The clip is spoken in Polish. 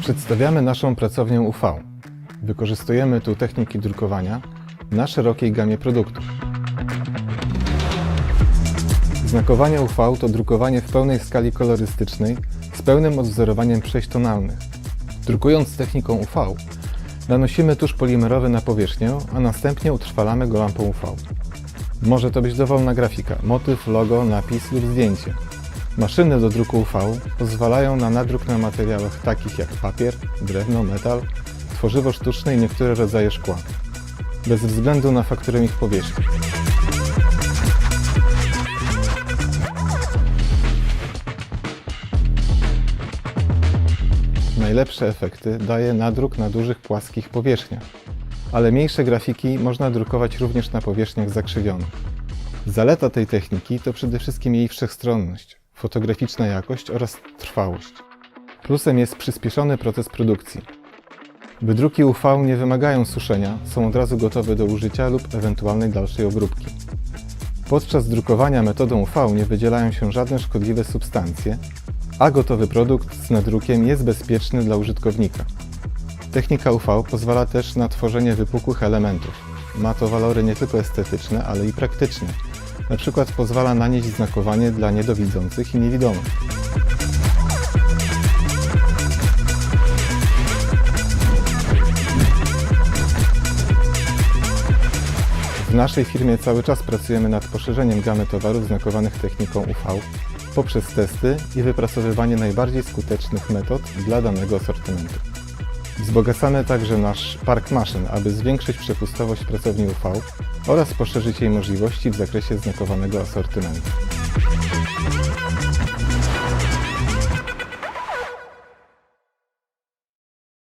Przedstawiamy naszą pracownię UV. Wykorzystujemy tu techniki drukowania na szerokiej gamie produktów. Znakowanie UV to drukowanie w pełnej skali kolorystycznej z pełnym odwzorowaniem przejść tonalnych. Drukując techniką UV, nanosimy tusz polimerowy na powierzchnię, a następnie utrwalamy go lampą UV. Może to być dowolna grafika, motyw, logo, napis lub zdjęcie. Maszyny do druku UV pozwalają na nadruk na materiałach takich jak papier, drewno, metal, tworzywo sztuczne i niektóre rodzaje szkła, bez względu na fakturę ich powierzchni. Najlepsze efekty daje nadruk na dużych płaskich powierzchniach, ale mniejsze grafiki można drukować również na powierzchniach zakrzywionych. Zaleta tej techniki to przede wszystkim jej wszechstronność, fotograficzna jakość oraz trwałość. Plusem jest przyspieszony proces produkcji. Wydruki UV nie wymagają suszenia, są od razu gotowe do użycia lub ewentualnej dalszej obróbki. Podczas drukowania metodą UV nie wydzielają się żadne szkodliwe substancje, a gotowy produkt z nadrukiem jest bezpieczny dla użytkownika. Technika UV pozwala też na tworzenie wypukłych elementów. Ma to walory nie tylko estetyczne, ale i praktyczne. Na przykład pozwala nanieść znakowanie dla niedowidzących i niewidomych. W naszej firmie cały czas pracujemy nad poszerzeniem gamy towarów znakowanych techniką UV poprzez testy i wypracowywanie najbardziej skutecznych metod dla danego asortymentu. Wzbogacamy także nasz park maszyn, aby zwiększyć przepustowość pracowni UV oraz poszerzyć jej możliwości w zakresie znakowanego asortymentu.